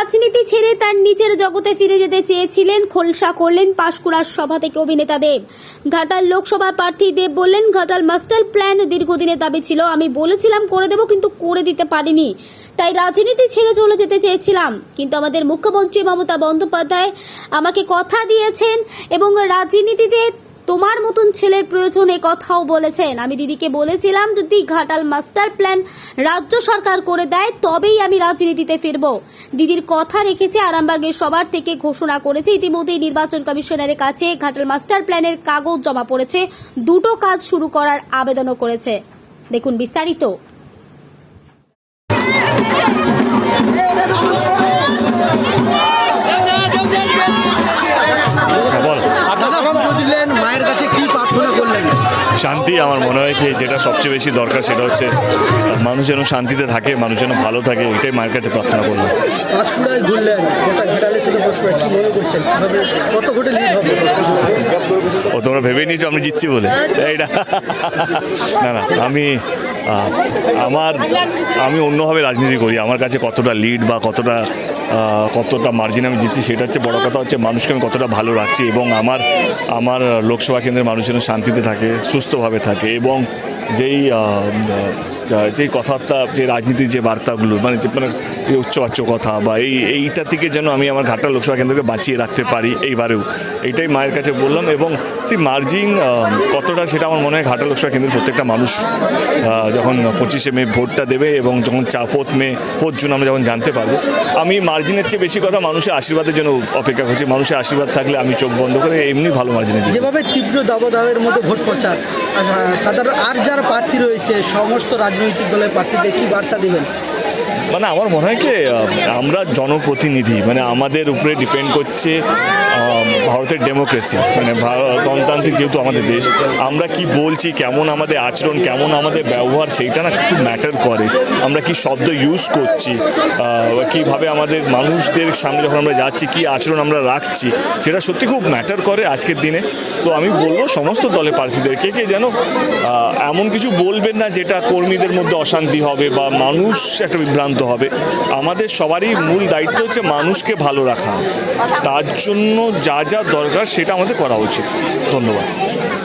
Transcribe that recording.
রাজনীতি ছেড়ে তার নিজের জগতে ফিরে যেতে চেয়েছিলেন, খোলসা করলেন পাঁশকুড়ার সভা থেকে অভিনেতা দেব। ঘাটাল লোকসভা প্রার্থী দেব বললেন, ঘাটাল মাস্টার প্ল্যান দীর্ঘদিনের দাবি ছিল, আমি বলেছিলাম করে দেব কিন্তু করে দিতে পারিনি। তাই রাজনীতি ছেড়ে চলে যেতে চেয়েছিলাম। কিন্তু আমাদের মুখ্যমন্ত্রী মমতা বন্দ্যোপাধ্যায় আমাকে কথা দিয়েছেন এবং রাজনীতিতে তোমার মতন ছেলের প্রয়োজন এ কথাও বলেছেন। আমি দিদিকে বলেছিলাম, যদি ঘাটাল মাস্টার প্ল্যান রাজ্য সরকার করে দেয়, তবেই আমি রাজনীতিতে ফিরব। দিদির কথা রেখেছে আরামবাগের সবার থেকে ঘোষণা করেছে। ইতিমধ্যেই নির্বাচন কমিশনারের কাছে ঘাটাল মাস্টার প্ল্যানের কাগজ জমা পড়েছে। দুটো কাজ শুরু করার আবেদনও করেছে। দেখুন বিস্তারিত। শান্তি আমার মনে হয় কি যেটা সবচেয়ে বেশি দরকার সেটা হচ্ছে মানুষ যেন শান্তিতে থাকে মানুষ যেন ভালো থাকে এটাই মায়ের কাছে প্রার্থনা করলাম। পাঁশকুড়ায় ঘুরলেন গোটা ঘাটালের সাথে বসবেন কি করছেন? কীভাবে কত ভোটে লিড হবে? ও তোমরা ভেবে নিয়েছো আমি জিতছি বলে? এইটা না না আমি আমার আমি অন্যভাবে রাজনীতি করি আমার কাছে কতটা লিড বা কতটা কতটা মার্জিন আমি জিতছি সেটা হচ্ছে বড় কথা হচ্ছে মানুষকে আমি কতটা ভালো রাখছি এবং আমার আমার লোকসভা কেন্দ্রের মানুষজন শান্তিতে থাকে, সুস্থভাবে থাকে এবং যেই যেই কথাবার্তা যে রাজনীতির যে বার্তাগুলো মানে যে মানে এই উচ্চবাচ্য কথা বা এই এইটা থেকে যেন আমি আমার ঘাটা লোকসভা কেন্দ্রকে বাঁচিয়ে রাখতে পারি এইবারেও এইটাই মায়ের কাছে বললাম এবং সেই মার্জিন কতটা সেটা আমার মনে হয় ঘাটা লোকসভা কেন্দ্রের প্রত্যেকটা মানুষ যখন পঁচিশে মে ভোটটা দেবে এবং যখন চা, ফোর্থ মে, ফোর্থ জুন আমরা যখন জানতে পারব, আমি মার্জিনের চেয়ে বেশি কথা মানুষের আশীর্বাদের জন্য অপেক্ষা করছি মানুষের আশীর্বাদ থাকলে আমি চোখ বন্ধ করে এমনি ভালো মার্জিনে। যেভাবে তীব্র দাবদাহের মতো ভোট প্রচার সাধারণ আর যারা প্রার্থী রয়েছে, সমস্ত রাজনৈতিক দলের প্রার্থীদের কি বার্তা দিবেন? মানে আমার মনে হয় কি আমরা জনপ্রতিনিধি মানে আমাদের উপরে ডিপেন্ড করছে ভারতের ডেমোক্রেসি মানে গণতান্ত্রিক যেহেতু আমাদের দেশ, আমরা কি বলছি, কেমন আমাদের আচরণ, কেমন আমাদের ব্যবহার, সেইটা না খুব ম্যাটার করে। আমরা কি শব্দ ইউজ করছি কীভাবে আমাদের মানুষদের সামনে যখন আমরা যাচ্ছি, কি আচরণ আমরা রাখছি, সেটা সত্যি খুব ম্যাটার করে আজকের দিনে। তো আমি বলব সমস্ত দলের প্রার্থীদেরকে কে যেন এমন কিছু বলবেন না, যেটা কর্মীদের মধ্যে অশান্তি হবে, বা মানুষ একটা বিভ্রান্ত হবে। আমাদের সবারই মূল দায়িত্ব হচ্ছে মানুষকে ভালো রাখা। তার জন্য যা যা দরকার সেটা আমাদের করা উচিত। ধন্যবাদ।